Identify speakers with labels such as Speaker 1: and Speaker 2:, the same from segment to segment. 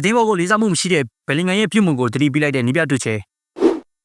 Speaker 1: အတင်းဘောကိုလေးစားမှုမရှိတဲ့ဘယ်လင်ဂမ်ရဲ့ပြုမှုကိုတတိပေးလိုက်တဲ့နီးပြတူချေ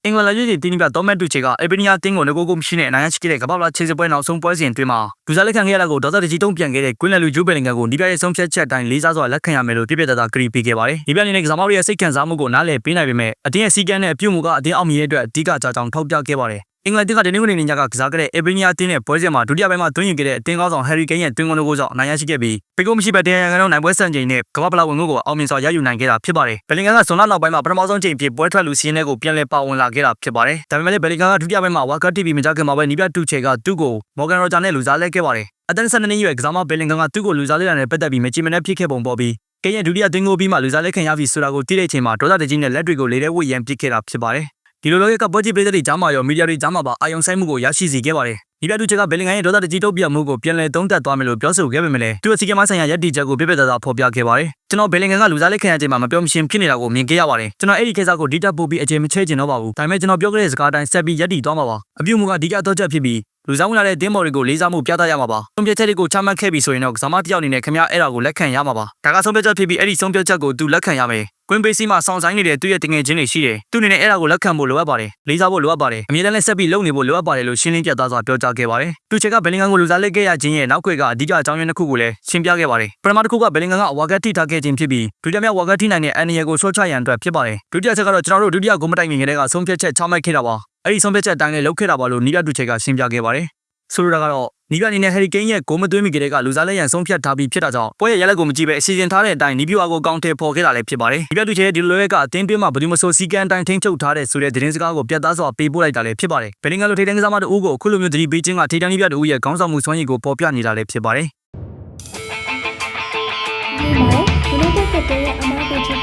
Speaker 1: အင်္ဂလန်ပြည်တီနီးပြတော်မတ်တူချေကအယ်ဘီနီယာတင်းကိုငကိုကိုမရှိတဲ့အနိုင်ရရှိခဲ့တဲ့ကမ္ဘာ့လာချေစပွဲနောက်ဆုံးပွဲစဉ်အတွင်းမှာဒူဇာလက်ခံခဲ့ရတာကိုဒေါသတကြီးတုံးပြန်ခဲ့တဲ့ကွင်းလယ်လူဂျိုးဘယ်လင်ဂမ်ကိုနီးပြရဲ့ဆုံးဖြတ်ချက်အတိုင်းလေးစားစွာလက်ခံရမယ်လို့ပြပြတသားကတိပေးခဲ့ပါတယ်။နီးပြအနေနဲ့ကစားမတွေရဲ့စိတ်ခံစားမှုကိုနားလည်ပေးနိုင်ပေမဲ့အတင်းရဲ့စီကန်းနဲ့ပြုမှုကအတင်းအောင်မြင်တဲ့အတွက်အဓိကကြောင်းထောက်ပြခဲ့ပါတယ်။ အင်္ဂလန်တင်းကဒီနေ့ကနေညကကစားခဲ့တဲ့အေဘီနီယာတင်းရဲ့ပွဲစဉ်မှာဒုတိယပိုင်းမှာသွင်းယူခဲ့တဲ့အတင်းကောင်းဆောင်ဟယ်ရီကိန်းရဲ့တွင်းကုန်းကိုကြောင့်အနိုင်ရရှိခဲ့ပြီးပေကိုမရှိဘဲတရားရန်ကုန်နိုင်ပွဲစံချိန်နဲ့ကမ္ဘာပလာဝင်ကိုအောင်မြင်စွာရယူနိုင်ခဲ့တာဖြစ်ပါတယ်။ဘယ်လင်ဂမ်ကဇွန်လနောက်ပိုင်းမှာပထမဆုံးချိန်ဖြစ်ပွဲထွက်လူစီးရင်တွေကိုပြန်လည်ပါဝင်လာခဲ့တာဖြစ်ပါတယ်။ဒါပေမဲ့လည်းဘယ်လင်ဂမ်ကဒုတိယပိုင်းမှာဝါကာတီဗီမကြခင်မှာပဲနီးပြတူချေကသူ့ကိုမော်ဂန်ရောဂျာနဲ့လူစားလဲခဲ့ပါတယ်။အသက်12နှစ်ရွယ်ကစားမဘယ်လင်ဂမ်ကသူ့ကိုလူစားလဲတာနဲ့ပတ်သက်ပြီးမကြည်မနှက်ဖြစ်ခဲ့ပုံပေါ်ပြီးကင်းရဲ့ဒုတိယသွင်းကိုပြီးမှလူစားလက်ခံရပြီဆိုတာကိုသိတဲ့ချိန်မှာဒေါသတကြီးနဲ့လက်တွေကိုလေထဲဝှက်ရန်ပစ်ခဲ့တာဖြစ်ပါတယ်။ ဒီလိုလိုရဲ့ကပွဲကြီးပြည်သက်တွေကြားမှာရောမီဒီယာတွေကြားမှာပါအာယုံဆိုင်မှုကိုရရှိစေခဲ့ပါတယ်။ဒီပြတူချက်ကဘယ်လင်ဂမ်ရဲ့ဒေါသတကြီးတုတ်ပြမှုကိုပြန်လည်သုံးသပ်သွားမယ်လို့ပြောဆိုခဲ့ပေမဲ့လည်းသူ့အစီအကမဆိုင်ရာရည်တည်ချက်ကိုပြပြသားသားဖော်ပြခဲ့ပါတယ်။ကျွန်တော်ဘယ်လင်ဂမ်ကလူစားလက်ခံရချိန်မှာမပြောမရှင်းဖြစ်နေတာကိုမြင်ခဲ့ရပါတယ်။ကျွန်တော်အဲ့ဒီကိစ္စကိုဒီတက်ပို့ပြီးအချိန်မချဲချင်တော့ပါဘူး။ဒါပေမဲ့ကျွန်တော်ပြောခဲ့တဲ့စကားတိုင်းဆက်ပြီးရည်တည်သွားမှာပါ။အပြုမှုကအဓိကအတော့ချက်ဖြစ်ပြီးလူစားဝင်လာတဲ့တင်းမော်တွေကိုလေးစားမှုပြသရမှာပါ။ဆုံးဖြတ်ချက်တွေကိုချမှတ်ခဲ့ပြီဆိုရင်တော့ကစားမတစ်ယောက်အနေနဲ့ခင်ဗျားအဲ့ဒါကိုလက်ခံရမှာပါ။ဒါကဆုံးဖြတ်ချက်ဖြစ်ပြီးအဲ့ဒီဆုံးဖြတ်ချက်ကိုသူလက်ခံရမယ်။ ကွင်းပေးစီမှာစောင့်ဆိုင်နေတဲ့သူ့ရဲ့တငယ်ချင်းတွေရှိတယ်။သူ့အနေနဲ့အဲ့ဒါကိုလက်ခံဖို့လိုအပ်ပါတယ်။လေးစားဖို့လိုအပ်ပါတယ်။အမြဲတမ်းလည်းဆက်ပြီးလုပ်နေဖို့လိုအပ်ပါတယ်လို့ရှင်းလင်းပြသစွာပြောကြားခဲ့ပါတယ်။သူချက်ကဘယ်လင်ဂမ်ကိုလူစားလက်ခဲ့ရခြင်းရဲ့နောက်ခွေကအဓိကအကြောင်းရင်းတစ်ခုကိုလည်းရှင်းပြခဲ့ပါတယ်။ပထမတစ်ခုကဘယ်လင်ဂမ်ကအဝါကတ်ထိထားခဲ့ခြင်းဖြစ်ပြီးဒုတိယမြောက်ဝါကတ်ထိနိုင်တဲ့အန်နီယယ်ကိုဆွတ်ချရန်အတွက်ဖြစ်ပါတယ်။ဒုတိယချက်ကတော့ကျွန်တော်တို့ဒုတိယဂိုးမတိုင်ခင်ကတည်းကဆုံးဖြတ်ချက်ချမှတ်ခဲ့တာပါ။အဲ့ဒီဆုံးဖြတ်ချက်အတိုင်းလည်းလုပ်ခဲ့တာပါလို့နီးပြတူချက်ကရှင်းပြခဲ့ပါတယ်။ဆိုလိုတာကတော့နီးပြအနေနဲ့ဟယ်ရီကိန်းရဲ့ဂိုးမသွင်းမိကြတဲ့ကလူစားလက်ရန်ဆုံးဖြတ်ထားပြီးဖြစ်တာကြောင့်ပွဲရဲ့ရလက်ကိုမကြည့်ပဲအစီအစဉ်ထားတဲ့အတိုင်းနီးပြအကိုကောင်းတယ်ပေါ်ခဲ့တာလည်းဖြစ်ပါတယ်။နီးပြတူချဲရဲ့ဒီလိုရဲကအတင်းတွင်းမှာဘယ်သူမှဆိုစီကန်းတိုင်းထိန်းချုပ်ထားတဲ့ဆိုတဲ့သတင်းစကားကိုပြတ်သားစွာပေးပို့လိုက်တာလည်းဖြစ်ပါတယ်။ဘယ်လင်ဂမ်လိုထိတ်တန်းကစားမတူကိုအခုလိုမျိုးသတိပေးခြင်းကထိတ်တန်းနီးပြတူရဲ့ခေါင်းဆောင်မှုစွမ်းရည်ကိုပေါ်ပြနေတာလည်းဖြစ်ပါတယ်။
Speaker 2: ဒီမှာဒီလိုတဲ့တဲ့ရဲ့အမားကိုချက်ပြပေး